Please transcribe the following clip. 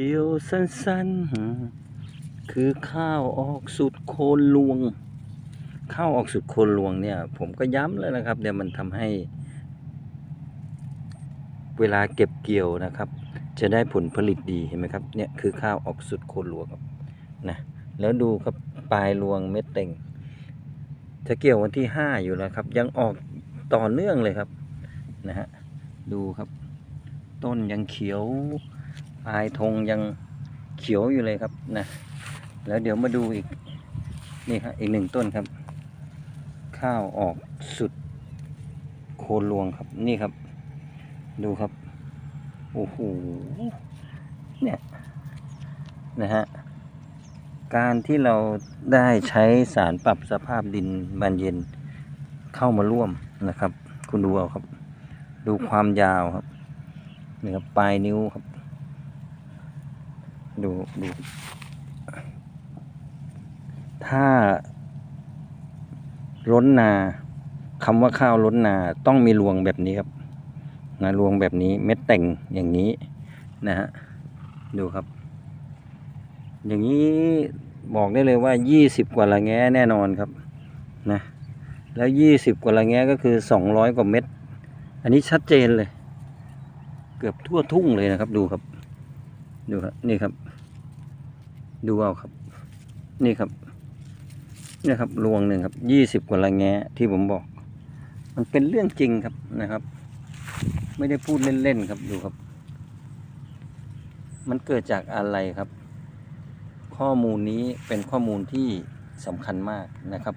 เดียวสั้นๆ คือข้าวออกสุดโคนลวง ข้าวออกสุดโคนลวงเนี่ย ผมก็ย้ำแล้วนะครับเดี๋ยวมันทำให้ เวลาเก็บเกี่ยวนะครับ จะได้ผลผลิตดีเห็นไหมครับเนี่ยคือข้าวออกสุดโคนลวงครับนะแล้วดูครับปลายรวงเม็ดเต่ง จะเกี่ยววันที่ห้าอยู่แล้วครับ ยังออกต่อเนื่องเลยครับนะฮะดูครับ ต้นยังเขียว ปลายธงยังเขียวอยู่เลยครับนะแล้วเดี๋ยวมาดูอีกนี่ครับอีกหนึ่งต้นครับ ข้าวออกสุดโคนรวงครับนี่ครับ ดูครับโอ้โหเนี่ยนะฮะการที่เราได้ใช้สารปรับสภาพดินบานเย็นเข้ามาร่วมนะครับ คุณดูเอาครับ ดูความยาวครับนี่ครับปลายนิ้วครับ ดูดู ถ้าล้นนาคำว่าข้าวล้นนาต้องมีรวงแบบนี้ครับนะรวงแบบนี้เม็ดแต่งอย่างนี้นะฮะดูครับ อย่างนี้บอกได้เลยว่ายี่สิบกว่าละแง้แน่นอนครับนะแล้วยี่สิบกว่าละแง้ก็คือสองร้อยกว่าเม็ดอันนี้ชัดเจนเลย เกือบทั่วทุ่งเลยนะครับ ดูครับ ดูครับนี่ครับ ดูเอาครับ นี่ครับนี่ครับรวงหนึ่งครับยี่สิบกว่าละแงะที่ผมบอก มันเป็นเรื่องจริงครับนะครับ ไม่ได้พูดเล่นๆครับดูครับ มันเกิดจากอะไรครับ ข้อมูลนี้เป็นข้อมูลที่สำคัญมากนะครับ